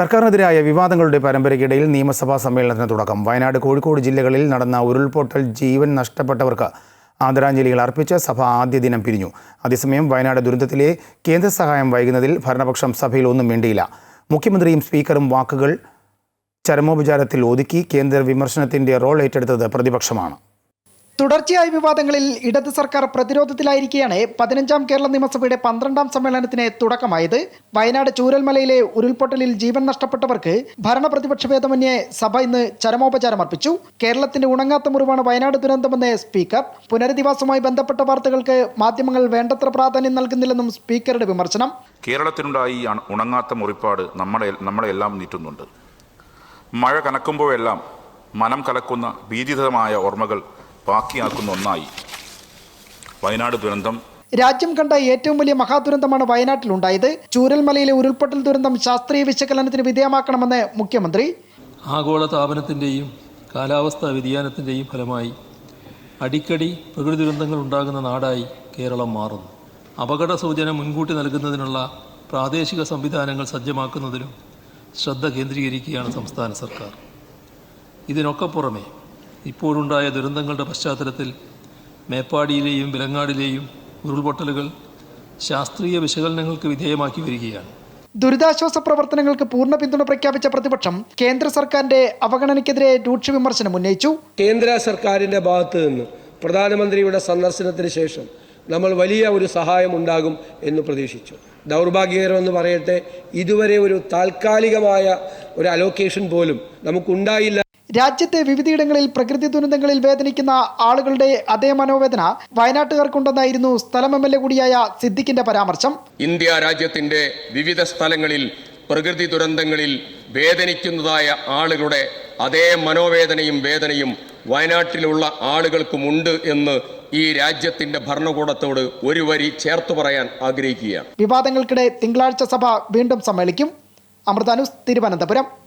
സർക്കാരിനെതിരായ വിവാദങ്ങളുടെ പരമ്പരയ്ക്കിടയിൽ നിയമസഭാ സമ്മേളനത്തിന് തുടക്കം. വയനാട് കോഴിക്കോട് ജില്ലകളിൽ നടന്ന ഉരുൾപൊട്ടൽ ജീവൻ നഷ്ടപ്പെട്ടവർക്ക് ആദരാഞ്ജലികൾ അർപ്പിച്ച് സഭ ആദ്യ ദിനം പിരിഞ്ഞു. അതേസമയം വയനാട് ദുരന്തത്തിലെ കേന്ദ്ര സഹായം വൈകുന്നതിൽ ഭരണപക്ഷം സഭയിൽ ഒന്നും വേണ്ടിയില്ല മുഖ്യമന്ത്രിയും സ്പീക്കറും വാക്കുകൾ ചരമോപചാരത്തിൽ ഒതുക്കി കേന്ദ്ര വിമർശനത്തിന്റെ റോൾ ഏറ്റെടുത്തത് പ്രതിപക്ഷമാണ്. തുടർച്ചയായ വിവാദങ്ങളിൽ ഇടത് സർക്കാർ പ്രതിരോധത്തിലായിരിക്കെയാണ് പതിനഞ്ചാം കേരള നിയമസഭയുടെ പന്ത്രണ്ടാം സമ്മേളനത്തിന് തുടക്കമായത്. വയനാട് ചൂരൽമലയിലെ ഉരുൾപൊട്ടലിൽ ജീവൻ നഷ്ടപ്പെട്ടവർക്ക് ഭരണപ്രതിപക്ഷ ഭേദമന്യേ സഭ ഇന്ന് ചരമോപചാരം അർപ്പിച്ചു. കേരളത്തിന്റെ ഉണങ്ങാത്ത മുറിവാണ് വയനാട് ദുരന്തമെന്ന് സ്പീക്കർ. പുനരധിവാസവുമായി ബന്ധപ്പെട്ട വാർത്തകൾക്ക് മാധ്യമങ്ങൾ വേണ്ടത്ര പ്രാധാന്യം നൽകുന്നില്ലെന്നും സ്പീക്കറുടെ വിമർശനം. കേരളത്തിനുണ്ടായി ഉണങ്ങാത്ത മുറിപ്പാട് നമ്മളെ നമ്മളെല്ലാം നീറ്റുന്നുണ്ട്. മഴ കനക്കുമ്പോഴെല്ലാം മനം കലക്കുന്ന ഭീതിതമായ ഓർമ്മകൾ ബാക്കിയാക്കുന്ന ഒന്നായി. വയനാട് ദുരന്തം. രാജ്യം കണ്ട ഏറ്റവും വലിയ മഹാദുരന്തമാണ് വയനാട്ടിലുണ്ടായത്. ചൂരൽമലയിലെ ഉരുൾപൊട്ടൽ ദുരന്തം ശാസ്ത്രീയ വിശകലനത്തിന് വിധേയമാക്കണമെന്ന് മുഖ്യമന്ത്രി. ആഗോള താപനത്തിന്റെയും കാലാവസ്ഥാ വ്യതിയാനത്തിന്റെയും ഫലമായി അടിക്കടി പ്രകൃതി ദുരന്തങ്ങൾ ഉണ്ടാകുന്ന നാടായി കേരളം മാറുന്നു. അപകട സൂചന മുൻകൂട്ടി നൽകുന്നതിനുള്ള പ്രാദേശിക സംവിധാനങ്ങൾ സജ്ജമാക്കുന്നതിലും ശ്രദ്ധ കേന്ദ്രീകരിക്കുകയാണ് സംസ്ഥാന സർക്കാർ. ഇതിനൊക്കെ പുറമെ ഇപ്പോഴുണ്ടായ ദുരന്തങ്ങളുടെ പശ്ചാത്തലത്തിൽ മേപ്പാടിയിലെയും വിലങ്ങാടിലെയും ഉരുൾപൊട്ടലുകൾ ശാസ്ത്രീയ വിശകലനങ്ങൾക്ക് വിധേയമാക്കി വരികയാണ്. ദുരിതാശ്വാസ പ്രവർത്തനങ്ങൾക്ക് പൂർണ പിന്തുണ പ്രഖ്യാപിച്ച പ്രതിപക്ഷം കേന്ദ്ര സർക്കാരിന്റെ അവഗണനയ്ക്കെതിരെ രൂക്ഷ വിമർശനം ഉന്നയിച്ചു. കേന്ദ്ര സർക്കാരിന്റെ ഭാഗത്ത് നിന്ന് പ്രധാനമന്ത്രിയുടെ സന്ദർശനത്തിന് ശേഷം നമ്മൾ വലിയ ഒരു സഹായം ഉണ്ടാകും എന്ന് പ്രതീക്ഷിച്ചു. ദൗർഭാഗ്യകരമെന്ന് പറയട്ടെ ഇതുവരെ ഒരു താൽക്കാലികമായ ഒരു അലോക്കേഷൻ പോലും നമുക്കുണ്ടായില്ല. രാജ്യത്തെ വിവിധയിടങ്ങളിൽ പ്രകൃതി ദുരന്തങ്ങളിൽ വേദനിക്കുന്ന ആളുകളുടെ അതേ മനോവേദന വയനാട്ടുകാർക്കുണ്ടെന്നായിരുന്നു സ്ഥലം എം എൽ എ കൂടിയായ സിദ്ദിഖിന്റെ പരാമർശം. ഇന്ത്യ രാജ്യത്തിന്റെ വിവിധ സ്ഥലങ്ങളിൽ പ്രകൃതി ദുരന്തങ്ങളിൽ വേദനിക്കുന്നതായ ആളുകളുടെ അതേ മനോവേദനയും വേദനയും വയനാട്ടിലുള്ള ആളുകൾക്കുമുണ്ട് എന്ന് ഈ രാജ്യത്തിന്റെ ഭരണകൂടത്തോട് ഒരു വരി ചേർത്ത് പറയാൻ ആഗ്രഹിക്കുകയാണ്. വിവാദങ്ങൾക്കിടെ തിങ്കളാഴ്ച സഭ വീണ്ടും സമ്മേളിക്കും. അമൃതാനുസ് തിരുവനന്തപുരം.